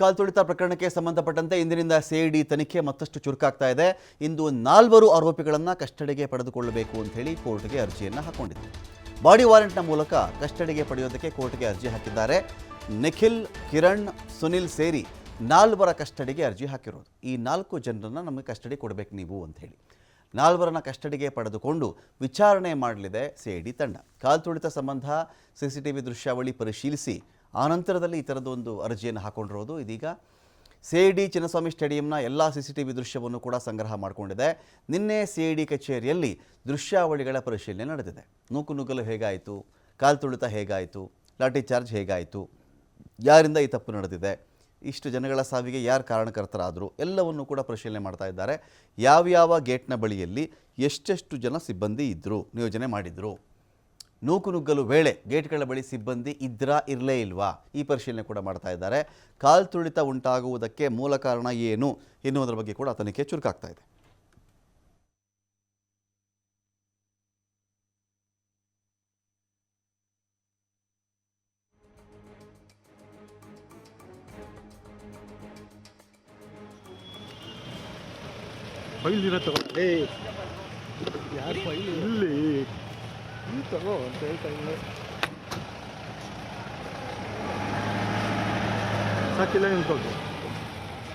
ಕಾಲ್ತುಳಿತ ಪ್ರಕರಣಕ್ಕೆ ಸಂಬಂಧಪಟ್ಟಂತೆ ಇಂದಿನಿಂದ ಸಿಐಡಿ ತನಿಖೆ ಮತ್ತಷ್ಟು ಚುರುಕಾಗ್ತಾ ಇದೆ. ಇಂದು ನಾಲ್ವರು ಆರೋಪಿಗಳನ್ನು ಕಸ್ಟಡಿಗೆ ಪಡೆದುಕೊಳ್ಳಬೇಕು ಅಂತ ಹೇಳಿ ಕೋರ್ಟ್ಗೆ ಅರ್ಜಿಯನ್ನು ಹಾಕೊಂಡಿದೆ ಬಾಡಿ ವಾರೆಂಟ್ನ ಮೂಲಕ ಕಸ್ಟಡಿಗೆ ಪಡೆಯೋದಕ್ಕೆ ಕೋರ್ಟ್ಗೆ ಅರ್ಜಿ ಹಾಕಿದ್ದಾರೆ. ನಿಖಿಲ್, ಕಿರಣ್, ಸುನಿಲ್ ಸೇರಿ ನಾಲ್ವರ ಕಸ್ಟಡಿಗೆ ಅರ್ಜಿ ಹಾಕಿರೋದು. ಈ ನಾಲ್ಕು ಜನರನ್ನು ನಮಗೆ ಕಸ್ಟಡಿ ಕೊಡಬೇಕು ನೀವು ಅಂತ ಹೇಳಿ. ನಾಲ್ವರನ್ನ ಕಸ್ಟಡಿಗೆ ಪಡೆದುಕೊಂಡು ವಿಚಾರಣೆ ಮಾಡಲಿದೆ ಸಿಐಡಿ ತಂಡ. ಕಾಲ್ತುಳಿತ ಸಂಬಂಧ ಸಿಸಿಟಿವಿ ದೃಶ್ಯಾವಳಿ ಪರಿಶೀಲಿಸಿ ಆನಂತರದಲ್ಲಿ ಈ ಥರದ ಒಂದು ಅರ್ಜಿಯನ್ನು ಹಾಕೊಂಡಿರೋದು. ಇದೀಗ ಸಿಐಡಿ ಚಿನ್ನಸ್ವಾಮಿ ಸ್ಟೇಡಿಯಂನ ಎಲ್ಲ ಸಿ ಸಿ ಟಿ ವಿ ದೃಶ್ಯವನ್ನು ಕೂಡ ಸಂಗ್ರಹ ಮಾಡಿಕೊಂಡಿದೆ. ನಿನ್ನೆ ಸಿಐಡಿ ಕಚೇರಿಯಲ್ಲಿ ದೃಶ್ಯಾವಳಿಗಳ ಪರಿಶೀಲನೆ ನಡೆದಿದೆ. ನೂಕು ನುಗ್ಗಲು ಹೇಗಾಯಿತು? ಕಾಲು ತುಳಿತ ಹೇಗಾಯಿತು? ಲಾಠಿ ಚಾರ್ಜ್ ಹೇಗಾಯಿತು? ಯಾರಿಂದ ಈ ತಪ್ಪು ನಡೆದಿದೆ? ಇಷ್ಟು ಜನಗಳ ಸಾವಿಗೆ ಯಾರು ಕಾರಣಕರ್ತರಾದರು? ಎಲ್ಲವನ್ನು ಕೂಡ ಪರಿಶೀಲನೆ ಮಾಡ್ತಾ ಇದ್ದಾರೆ. ಯಾವ್ಯಾವ ಗೇಟ್ನ ಬಳಿಯಲ್ಲಿ ಎಷ್ಟೆಷ್ಟು ಜನ ಸಿಬ್ಬಂದಿ ಇದ್ದರು ನಿಯೋಜನೆ ಮಾಡಿದರು? ನೂಕುನುಗ್ಗಲು ವೇಳೆ ಗೇಟ್ಗಳ ಬಳಿ ಸಿಬ್ಬಂದಿ ಇದ್ರಾ ಇರಲೇ ಇಲ್ವಾ? ಈ ಪರಿಶೀಲನೆ ಕೂಡ ಮಾಡ್ತಾ ಇದ್ದಾರೆ. ಕಾಲ್ತುಳಿತ ಉಂಟಾಗುವುದಕ್ಕೆ ಮೂಲ ಕಾರಣ ಏನು ಎನ್ನುವುದರ ಬಗ್ಗೆ ಕೂಡ ತನಿಖೆ ಚುರುಕಾಗ್ತಾ ಇದೆ. ಫೈಲ್ ಇರೋ ತಗೋ ಏ ಯಾರು ಫೈಲ್ ಇಲ್ಲಿ ಇಲ್ಲಿ ತಗೋ ಅಂತ